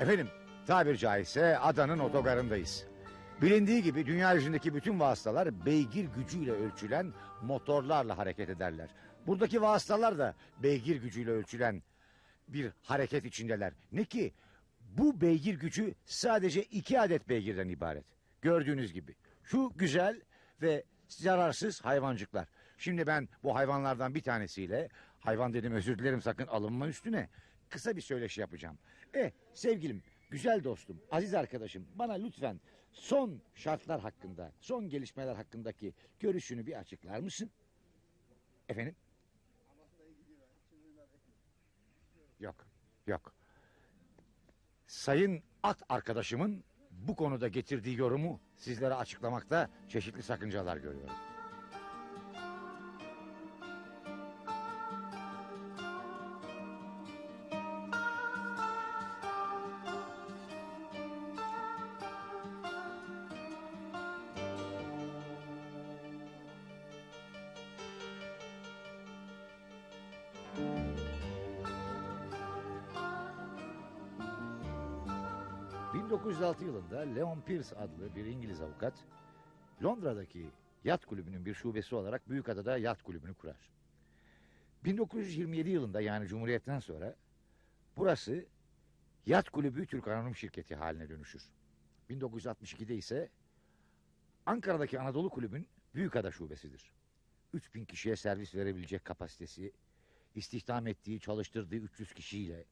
Efendim, tabir caizse adanın otogarındayız. Bilindiği gibi dünya yüzündeki bütün vasıtalar beygir gücüyle ölçülen motorlarla hareket ederler. Buradaki vasıtalar da beygir gücüyle ölçülen bir hareket içindeler. Ne ki bu beygir gücü sadece iki adet beygirden ibaret. Gördüğünüz gibi. Şu güzel ve zararsız hayvancıklar. Şimdi ben bu hayvanlardan bir tanesiyle hayvan dedim özür dilerim sakın alınma üstüne kısa bir söyleşi yapacağım. E sevgilim, güzel dostum, aziz arkadaşım bana lütfen son şartlar hakkında, son gelişmeler hakkındaki görüşünü bir açıklar mısın? Efendim? Yok, yok. Sayın at arkadaşımın bu konuda getirdiği yorumu sizlere açıklamakta çeşitli sakıncalar görüyorum. ...1906 yılında Leon Pierce adlı bir İngiliz avukat... ...Londra'daki yat kulübünün bir şubesi olarak Büyükada'da yat kulübünü kurar. 1927 yılında yani Cumhuriyet'ten sonra... ...burası yat kulübü Türk Anonim Şirketi haline dönüşür. 1962'de ise... ...Ankara'daki Anadolu Kulübün Büyükada şubesidir. 3000 kişiye servis verebilecek kapasitesi... ...istihdam ettiği, çalıştırdığı 300 kişiyle...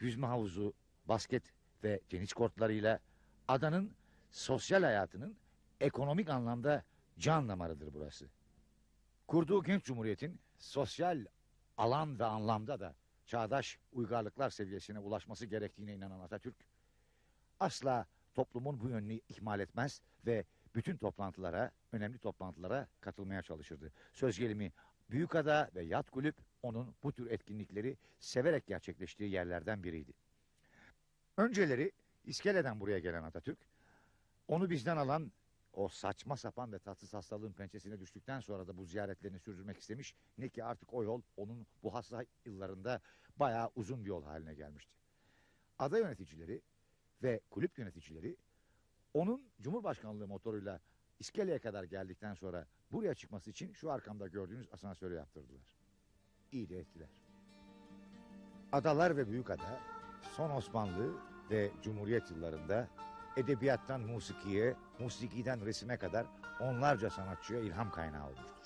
...yüzme havuzu, basket ve tenis kortlarıyla adanın sosyal hayatının ekonomik anlamda can damarıdır burası. Kurduğu genç cumhuriyetin sosyal alan ve anlamda da çağdaş uygarlıklar seviyesine ulaşması gerektiğine inanan Atatürk asla toplumun bu yönünü ihmal etmez ve bütün toplantılara, önemli toplantılara katılmaya çalışırdı. Söz gelimi Büyükada ve Yat Kulüp onun bu tür etkinlikleri severek gerçekleştiği yerlerden biriydi. Önceleri iskeleden buraya gelen Atatürk, onu bizden alan o saçma sapan ve tatsız hastalığın pençesine düştükten sonra da bu ziyaretlerini sürdürmek istemiş. Ne ki artık o yol onun bu hasta yıllarında bayağı uzun bir yol haline gelmişti. Ada yöneticileri ve kulüp yöneticileri onun Cumhurbaşkanlığı motoruyla iskeleye kadar geldikten sonra buraya çıkması için şu arkamda gördüğünüz asansörü yaptırdılar. İyi de ettiler. Adalar ve Büyükada son Osmanlı ve Cumhuriyet yıllarında edebiyattan musikiye, musikiden resime kadar onlarca sanatçıya ilham kaynağı olmuştur.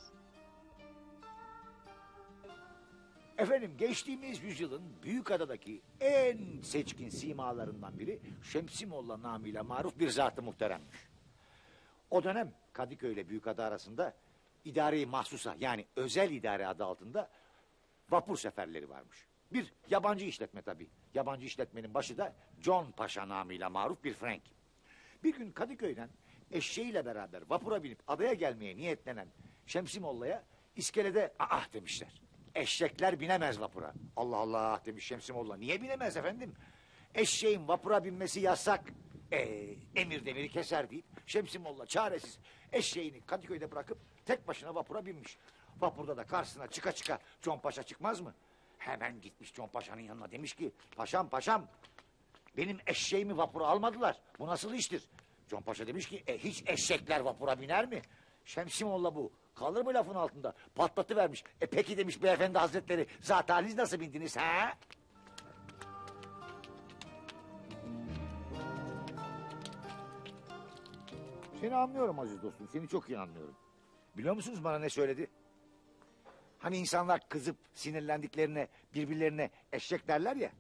Efendim geçtiğimiz yüzyılın Büyükada'daki en seçkin simalarından biri Şemsi Molla namıyla maruf bir zat-ı muhteremmiş. O dönem Kadıköy ile Büyükada arasında idari mahsusa yani özel idare adı altında vapur seferleri varmış. Bir yabancı işletme tabii. Yabancı işletmenin başı da John Paşa namıyla maruf bir Frank. Bir gün Kadıköy'den eşeğiyle beraber vapura binip adaya gelmeye niyetlenen Şemsi Molla'ya iskelede ah demişler. Eşekler binemez vapura. Allah Allah demiş Şemsi Molla. Niye binemez efendim? Eşeğin vapura binmesi yasak. Ee, emir demiri keser deyip Şemsi Molla çaresiz eşeğini Kadıköy'de bırakıp tek başına vapura binmiş. Vapurda da karşısına çıka çıka John Paşa çıkmaz mı? Hemen gitmiş John Paşa'nın yanına demiş ki paşam paşam benim eşeğimi vapura almadılar. Bu nasıl iştir? John Paşa demiş ki e, hiç eşekler vapura biner mi? Şemsimolla bu. Kalır mı lafın altında? Patlatı vermiş. E peki demiş beyefendi hazretleri zat haliniz nasıl bindiniz ha? Seni anlıyorum aziz dostum. Seni çok iyi anlıyorum. Biliyor musunuz bana ne söyledi? Hani insanlar kızıp sinirlendiklerine birbirlerine eşek derler ya.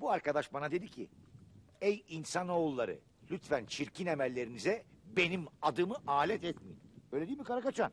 Bu arkadaş bana dedi ki... Ey insanoğulları lütfen çirkin emellerinize benim adımı alet etmeyin. Öyle değil mi Karakaçan?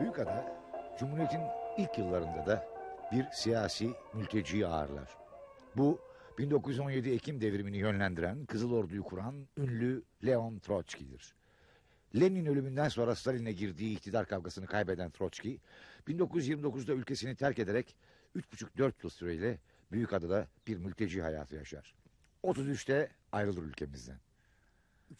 Büyükada Cumhuriyet'in ilk yıllarında da bir siyasi mülteci ağırlar. Bu 1917 Ekim devrimini yönlendiren, Kızıl Ordu'yu kuran ünlü Leon Trotsky'dir. Lenin ölümünden sonra Stalin'e girdiği iktidar kavgasını kaybeden Trotsky, 1929'da ülkesini terk ederek 3,5-4 yıl süreyle Büyükada'da bir mülteci hayatı yaşar. 33'te ayrılır ülkemizden.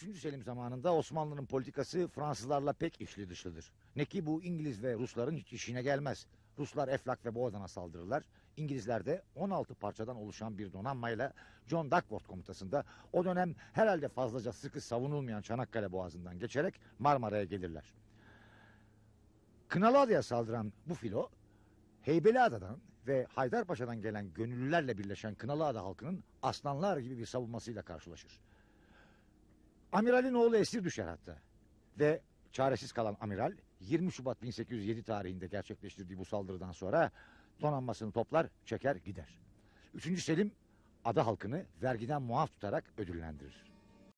3. Selim zamanında Osmanlı'nın politikası Fransızlarla pek içli dışlıdır. Ne ki bu İngiliz ve Rusların hiç işine gelmez. Ruslar Eflak ve Boğazan'a saldırırlar. İngilizler de 16 parçadan oluşan bir donanmayla John Duckworth komutasında o dönem herhalde fazlaca sıkı savunulmayan Çanakkale Boğazı'ndan geçerek Marmara'ya gelirler. Kınalıada'ya saldıran bu filo Heybeliada'dan ve Haydarpaşa'dan gelen gönüllülerle birleşen Kınalıada halkının aslanlar gibi bir savunmasıyla karşılaşır. Amiralin oğlu esir düşer hatta. Ve çaresiz kalan amiral 20 Şubat 1807 tarihinde gerçekleştirdiği bu saldırıdan sonra donanmasını toplar, çeker gider. Üçüncü Selim ada halkını vergiden muaf tutarak ödüllendirir.